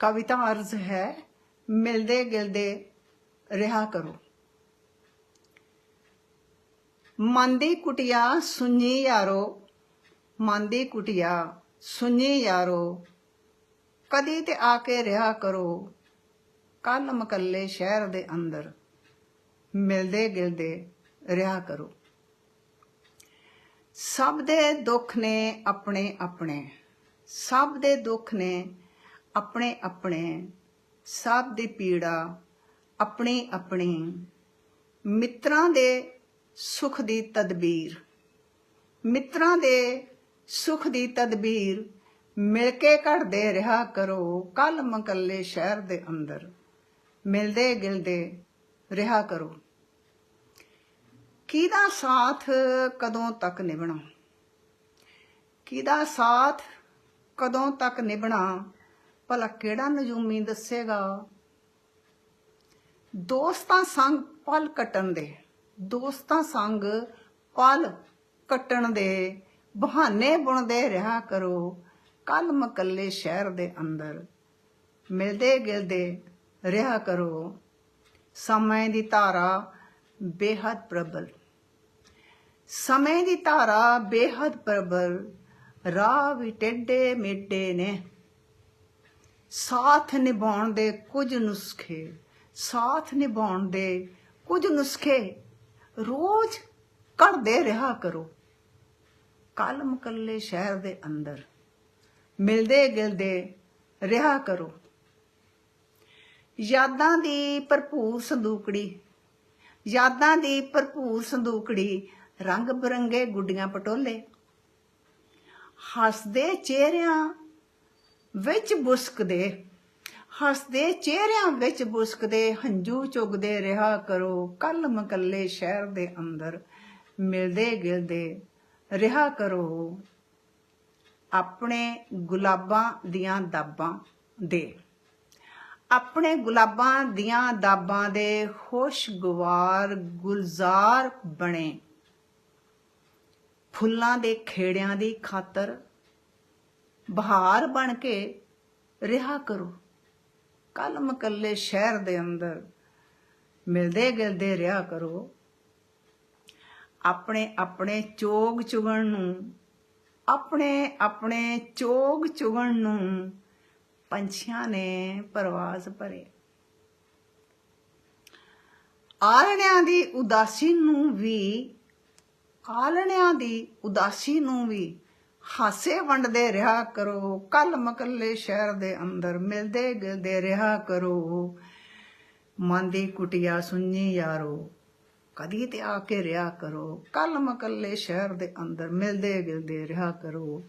ਕਵਿਤਾ ਅਰਜ਼ ਹੈ, ਮਿਲਦੇ ਗਿਲਦੇ ਰਿਹਾ ਕਰੋ। ਮਨ ਦੀ ਕੁਟਿਆ ਸੁਣੀ ਯਾਰੋ ਮਨ ਦੀ ਕੁਟਿਆ ਸੁਣੀ ਯਾਰੋ, ਕਦੀ ਤੇ ਆ ਕੇ ਰਿਹਾ ਕਰੋ। ਕੱਲ ਮਕੱਲੇ ਸ਼ਹਿਰ ਦੇ ਅੰਦਰ ਮਿਲਦੇ ਗਿਲਦੇ ਰਿਹਾ ਕਰੋ। ਸਭ ਦੇ ਦੁੱਖ ਨੇ ਆਪਣੇ ਆਪਣੇ, ਸਭ ਦੇ ਦੁੱਖ ਨੇ ਆਪਣੇ ਆਪਣੇ, ਸਭ ਦੀ ਪੀੜਾ ਆਪਣੀ ਆਪਣੀ। ਮਿੱਤਰਾਂ ਦੇ ਸੁਖ ਦੀ ਤਦਬੀਰ, ਮਿੱਤਰਾਂ ਦੇ ਸੁਖ ਦੀ ਤਦਬੀਰ ਮਿਲ ਕੇ ਘੜਦੇ ਰਿਹਾ ਕਰੋ ਕੱਲ ਮਕੱਲੇ ਸ਼ਹਿਰ ਦੇ ਅੰਦਰ। ਮਿਲਦੇ ਗਿਲਦੇ ਰਿਹਾ ਕਰੋ। ਕਿਹਦਾ ਸਾਥ ਕਦੋਂ ਤੱਕ ਨਿਭਣਾ? ਕਿਹਦਾ ਸਾਥ ਕਦੋਂ ਤੱਕ ਨਿਭਣਾ? ਭਲਾ ਕਿਹੜਾ ਨਜੂਮੀ ਦੱਸੇਗਾ? ਦੋਸਤਾਂ ਸੰਗ ਪਲ ਕਟਣ ਦੇ, ਦੋਸਤਾਂ ਸੰਗ ਪਲ ਕਟਣ ਦੇ, ਬਹਾਨੇ ਬੁਣਦੇ ਰਿਹਾ ਕਰੋ ਕੱਲ ਮਕੱਲੇ ਸ਼ਹਿਰ ਦੇ ਅੰਦਰ, ਮਿਲਦੇ ਗਿਲਦੇ ਰਿਹਾ ਕਰੋ। ਸਮੇਂ ਦੀ ਧਾਰਾ ਬੇਹੱਦ ਪ੍ਰਬਲ, ਸਮੇਂ ਦੀ ਧਾਰਾ ਬੇਹੱਦ ਪ੍ਰਬਲ, ਰਾਹ ਵੀ ਟੇਢੇ ਮੇਢੇ ਨੇ। ਸਾਥ ਨਿਭਾਉਣ ਦੇ ਕੁਝ ਨੁਸਖੇ, ਸਾਥ ਨਿਭਾਉਣ ਦੇ ਕੁਝ ਨੁਸਖੇ ਰੋਜ਼ ਕਰਦੇ ਰਿਹਾ ਕਰੋ। ਕੱਲ ਮੁਕੱਲੇ ਸ਼ਹਿਰ ਦੇ ਅੰਦਰ, ਮਿਲਦੇ ਗਿਲਦੇ ਰਿਹਾ ਕਰੋ। ਯਾਦਾਂ ਦੀ ਭਰਪੂਰ ਸੰਦੂਕੜੀ, ਯਾਦਾਂ ਦੀ ਭਰਪੂਰ ਸੰਦੂਕੜੀ, ਰੰਗ ਬਰੰਗੇ ਗੁੱਡੀਆਂ ਪਟੋਲੇ। ਹੱਸਦੇ ਚਿਹਰਿਆਂ ਵਿੱਚ ਬੁਸਕਦੇ, ਹੱਸਦੇ, ਚਿਹਰਿਆਂ ਵਿੱਚ ਬੁਸਕਦੇ, ਹੰਝੂ ਚੁਗਦੇ, ਰਿਹਾ ਕਰੋ ਕੱਲ ਮਕੱਲੇ ਸ਼ਹਿਰ ਦੇ ਅੰਦਰ, ਮਿਲਦੇ ਗਿਲਦੇ, ਰਿਹਾ ਕਰੋ। ਆਪਣੇ ਗੁਲਾਬਾਂ ਦੀਆਂ ਦਾਬਾਂ ਦੇ। ਆਪਣੇ ਗੁਲਾਬਾਂ ਦੀਆਂ ਦਾਬਾਂ ਦੇ ਖੁਸ਼ਗਵਾਰ ਗੁਲਜ਼ਾਰ ਬਣੇ। ਫੁੱਲਾਂ ਦੇ ਖੇੜਿਆਂ ਦੀ ਖਾਤਰ ਬਹਾਰ ਬਣ ਕੇ ਰਿਹਾ ਕਰੋ। ਕੱਲ ਮਕੱਲੇ ਸ਼ਹਿਰ ਦੇ ਅੰਦਰ ਮਿਲਦੇ ਗਿਲਦੇ ਰਿਹਾ ਕਰੋ। ਆਪਣੇ ਆਪਣੇ ਚੋਗ ਚੁਗਣ ਨੂੰ, ਆਪਣੇ ਆਪਣੇ ਚੋਗ ਚੁਗਣ ਨੂੰ ਪੰਛੀਆਂ ਨੇ ਪਰਵਾਜ਼ ਭਰੇ। ਆਲਣਿਆਂ ਦੀ ਉਦਾਸੀ ਨੂੰ ਵੀ ਆਲਣਿਆਂ ਦੀ ਉਦਾਸੀ ਨੂੰ ਵੀ ਹਾਸੇ ਵੰਡਦੇ ਰਿਹਾ ਕਰੋ, ਕੱਲ ਮਕੱਲੇ ਸ਼ਹਿਰ ਦੇ ਅੰਦਰ ਮਿਲਦੇ ਗਿਲਦੇ ਰਿਹਾ ਕਰੋ। ਮਨ ਦੀ ਕੁਟਿਆ ਸੁਣੀ ਯਾਰੋ, ਕਦੀ ਤੇ ਆ ਕੇ ਰਿਹਾ ਕਰੋ। ਕੱਲ ਮਕੱਲੇ ਸ਼ਹਿਰ ਦੇ ਅੰਦਰ ਮਿਲਦੇ ਗਿਲਦੇ ਰਿਹਾ ਕਰੋ।